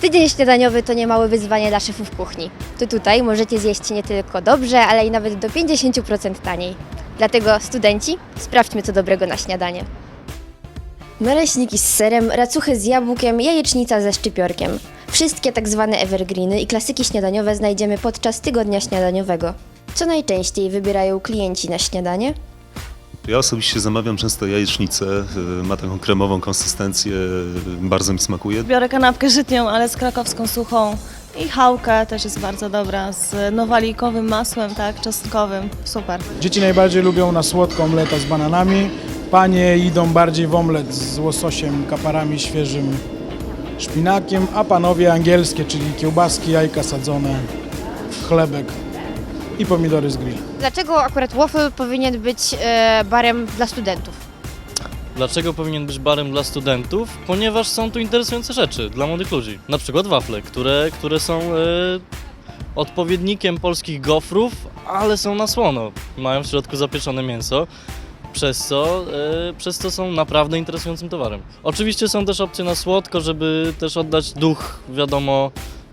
Tydzień śniadaniowy to niemałe wyzwanie dla szefów kuchni. To tutaj możecie zjeść nie tylko dobrze, ale i nawet do 50% taniej. Dlatego studenci, sprawdźmy co dobrego na śniadanie. Naleśniki z serem, racuchy z jabłkiem, jajecznica ze szczypiorkiem. Wszystkie tak zwane evergreeny i klasyki śniadaniowe znajdziemy podczas tygodnia śniadaniowego. Co najczęściej wybierają klienci na śniadanie? Ja osobiście zamawiam często jajecznicę, y, ma taką kremową konsystencję, y, bardzo mi smakuje. Biorę kanapkę żytnią, ale z krakowską suchą. I chałkę też jest bardzo dobra, z nowalijkowym masłem, tak, czosnkowym. Super. Dzieci najbardziej lubią na słodko omleta z bananami. Panie idą bardziej w omlet z łososiem, kaparami świeżym, szpinakiem, a panowie angielskie, czyli kiełbaski, jajka sadzone, chlebek i pomidory z grill. Dlaczego akurat Waffle powinien być e, barem dla studentów? Dlaczego powinien być barem dla studentów? Ponieważ są tu interesujące rzeczy dla młodych ludzi. Na przykład wafle, które, które są e, odpowiednikiem polskich gofrów, ale są na słono. Mają w środku zapieczone mięso, przez co, e, przez co są naprawdę interesującym towarem. Oczywiście są też opcje na słodko, żeby też oddać duch, wiadomo,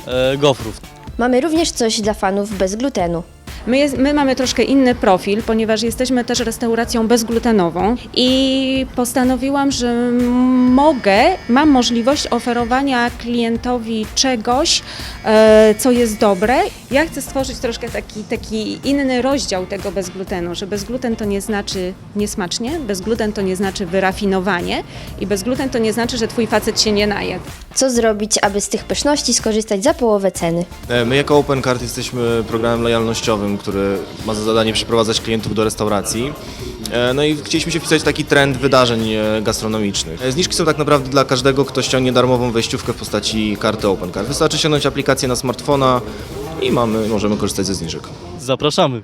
e, gofrów. Mamy również coś dla fanów bez glutenu. My, jest, my mamy troszkę inny profil, ponieważ jesteśmy też restauracją bezglutenową i postanowiłam, że mogę, mam możliwość oferowania klientowi czegoś, e, co jest dobre. Ja chcę stworzyć troszkę taki, taki inny rozdział tego bezglutenu, że bezgluten to nie znaczy niesmacznie, bezgluten to nie znaczy wyrafinowanie i bezgluten to nie znaczy, że twój facet się nie naje. Co zrobić, aby z tych pyszności skorzystać za połowę ceny? E, My jako OpenCard jesteśmy programem lojalnościowym, który ma za zadanie przyprowadzać klientów do restauracji. E, No i chcieliśmy się wpisać w taki trend wydarzeń e, gastronomicznych. E, Zniżki są tak naprawdę dla każdego, kto ściągnie darmową wejściówkę w postaci karty OpenCard. Wystarczy ściągnąć aplikację na smartfona i mamy, możemy korzystać ze zniżek. Zapraszamy!